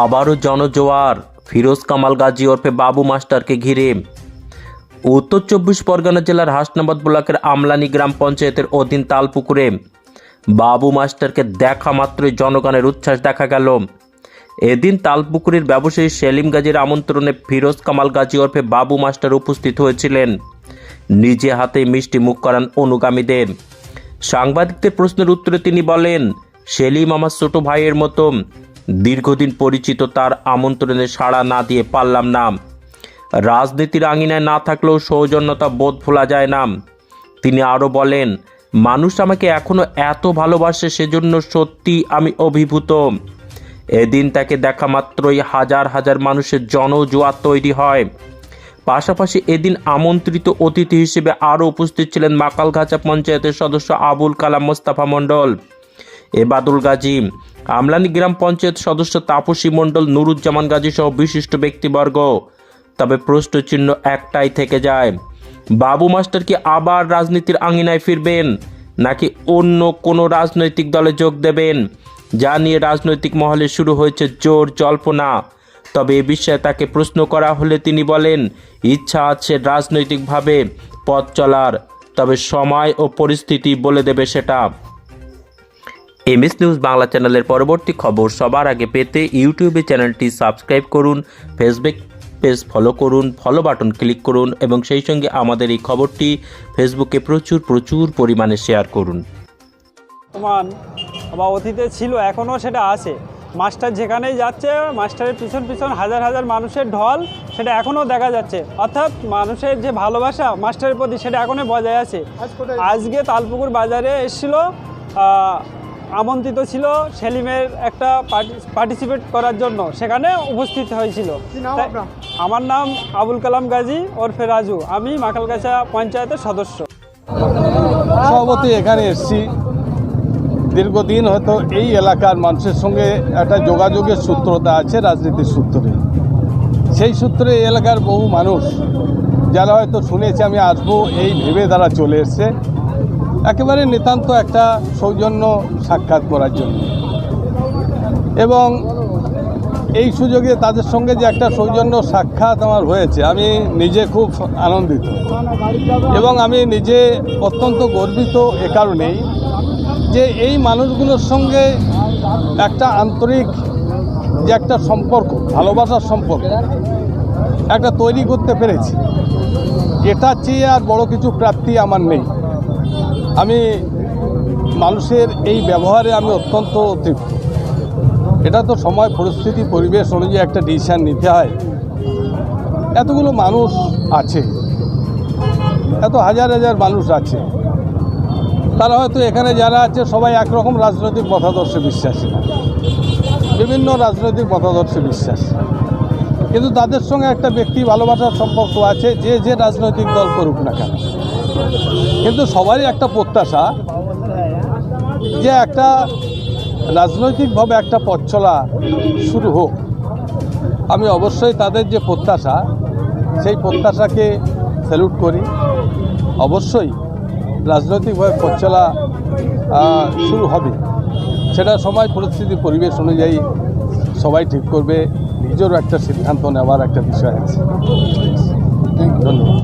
আবারও জনজোয়ার। ফিরোজ কামাল গাজী ওরফে বাবু মাস্টারকে ঘিরে। উত্তর চব্বিশ পরগনা জেলার হাসনাবাদ ব্লকের আমলানি গ্রাম পঞ্চায়েতের অধীন তালপুকুরে বাবু মাস্টারকে দেখা মাত্রই জনগণের উচ্ছ্বাস দেখা গেল। এদিন তালপুকুরের ব্যবসায়ী সেলিম গাজীর আমন্ত্রণে ফিরোজ কামাল গাজী ওরফে বাবু মাস্টার উপস্থিত হয়েছিলেন। নিজে হাতে মিষ্টি মুখ করান অনুগামীদের। সাংবাদিকদের প্রশ্নের উত্তরে তিনি বলেন, সেলিম আমার ছোট ভাইয়ের মতো। দীর্ঘদিন পরিচিত তার আমন্ত্রণে সাড়া না দিয়ে পারলাম না রাজনীতির আঙিনায় না থাকলেও সৌজন্যতা বোধ ভোলা যায় না তিনি আরও বলেন, মানুষ আমাকে এখনও এত ভালোবাসে সেজন্য সত্যি আমি অভিভূত। এদিন তাকে দেখা মাত্রই হাজার হাজার মানুষের জনজোয়ার তৈরি হয়। পাশাপাশি এদিন আমন্ত্রিত অতিথি হিসেবে আরও উপস্থিত ছিলেন মাকালগাছা পঞ্চায়েতের সদস্য আবুল কালাম মোস্তাফা মণ্ডল। এবাদুল গাজী। আমলানি গ্রাম পঞ্চায়েত সদস্য তাপসী মণ্ডল নুরুজ্জামান গাজী সহ বিশিষ্ট ব্যক্তিবর্গ। তবে প্রশ্নচিহ্ন একটাই থেকে যায়। বাবু মাস্টার কি আবার রাজনীতির আঙিনায় ফিরবেন? নাকি অন্য কোনো রাজনৈতিক দলে যোগ দেবেন? যা নিয়ে রাজনৈতিক মহলে শুরু হয়েছে জোর জল্পনা। তবে এ বিষয়ে তাকে প্রশ্ন করা হলে তিনি বলেন, ইচ্ছা আছে রাজনৈতিকভাবে পথ চলার। তবে সময় ও পরিস্থিতি বলে দেবে সেটা। এমএস নিউজ বাংলা চ্যানেলের পরবর্তী খবর সবার আগে পেতে ইউটিউবে চ্যানেলটি সাবস্ক্রাইব করুন ফেসবুক পেজ ফলো করুন ফলো বাটন ক্লিক করুন এবং সেই সঙ্গে আমাদের এই খবরটি ফেসবুকে প্রচুর প্রচুর পরিমাণে শেয়ার করুন। বর্তমান বা অতীতে ছিল এখনও সেটা আছে। মাস্টার যেখানেই যাচ্ছে মাস্টারের পিছন পিছন হাজার হাজার মানুষের ঢল সেটা এখনও দেখা যাচ্ছে। অর্থাৎ মানুষের যে ভালোবাসা মাস্টারের প্রতি সেটা এখনও বজায় আছে। আজকে তালপুকুর বাজারে এসেছিল আমন্ত্রিত ছিল সেলিমের একটা পার্টিসিপেট করার জন্য। সেখানে উপস্থিত হয়েছিল। তাই- আমার নাম আবুল কালাম গাজী ওরফে রাজু। আমি মাকালগাছা পঞ্চায়েতের সদস্য। সভাপতি এখানে এসেছি। দীর্ঘদিন হয়তো এই এলাকার মানুষের সঙ্গে একটা যোগাযোগের সূত্রতা আছে রাজনীতির সূত্রে। সেই সূত্রে এই এলাকার বহু মানুষ যারা হয়তো শুনেছে আমি আসব এই ভেবে তারা চলে এসছে। একেবারে নিতান্ত একটা সৌজন্য সাক্ষাৎ করার জন্য। এবং এই সুযোগে তাদের সঙ্গে যে একটা সৌজন্য সাক্ষাৎ আমার হয়েছে, আমি নিজে খুব আনন্দিত। এবং আমি নিজে অত্যন্ত গর্বিত এ কারণেই যে এই মানুষগুলোর সঙ্গে একটা আন্তরিক যে একটা সম্পর্ক, ভালোবাসার সম্পর্ক, একটা তৈরি করতে পেরেছি। এটা চেয়ে আর বড় কিছু প্রাপ্তি আমার নেই। আমি মানুষের এই ব্যবহারে আমি অত্যন্ত তৃপ্ত এটা তো সময়, পরিস্থিতি, পরিবেশ অনুযায়ী একটা ডিসিশান নিতে হয়। এতগুলো মানুষ আছে, এত হাজার হাজার মানুষ আছে। তারা হয়তো এখানে যারা আছে, সবাই একরকম রাজনৈতিক মতাদর্শে বিশ্বাসী। না বিভিন্ন রাজনৈতিক মতাদর্শে বিশ্বাসী। কিন্তু তাদের সঙ্গে একটা ব্যক্তি ভালোবাসার সম্পর্ক আছে, যে যে রাজনৈতিক দল করুক না কেন। কিন্তু সবারই একটা প্রত্যাশা যে একটা রাজনৈতিকভাবে একটা পথ চলা শুরু হোক। আমি অবশ্যই তাদের যে প্রত্যাশা, সেই প্রত্যাশাকে স্যালুট করি। অবশ্যই রাজনৈতিকভাবে পথ চলা শুরু হবে। সেটা সময়, পরিস্থিতি, পরিবেশ অনুযায়ী সবাই ঠিক করবে। নিজেরও একটা সিদ্ধান্ত নেওয়ার একটা বিষয় আছে। ধন্যবাদ।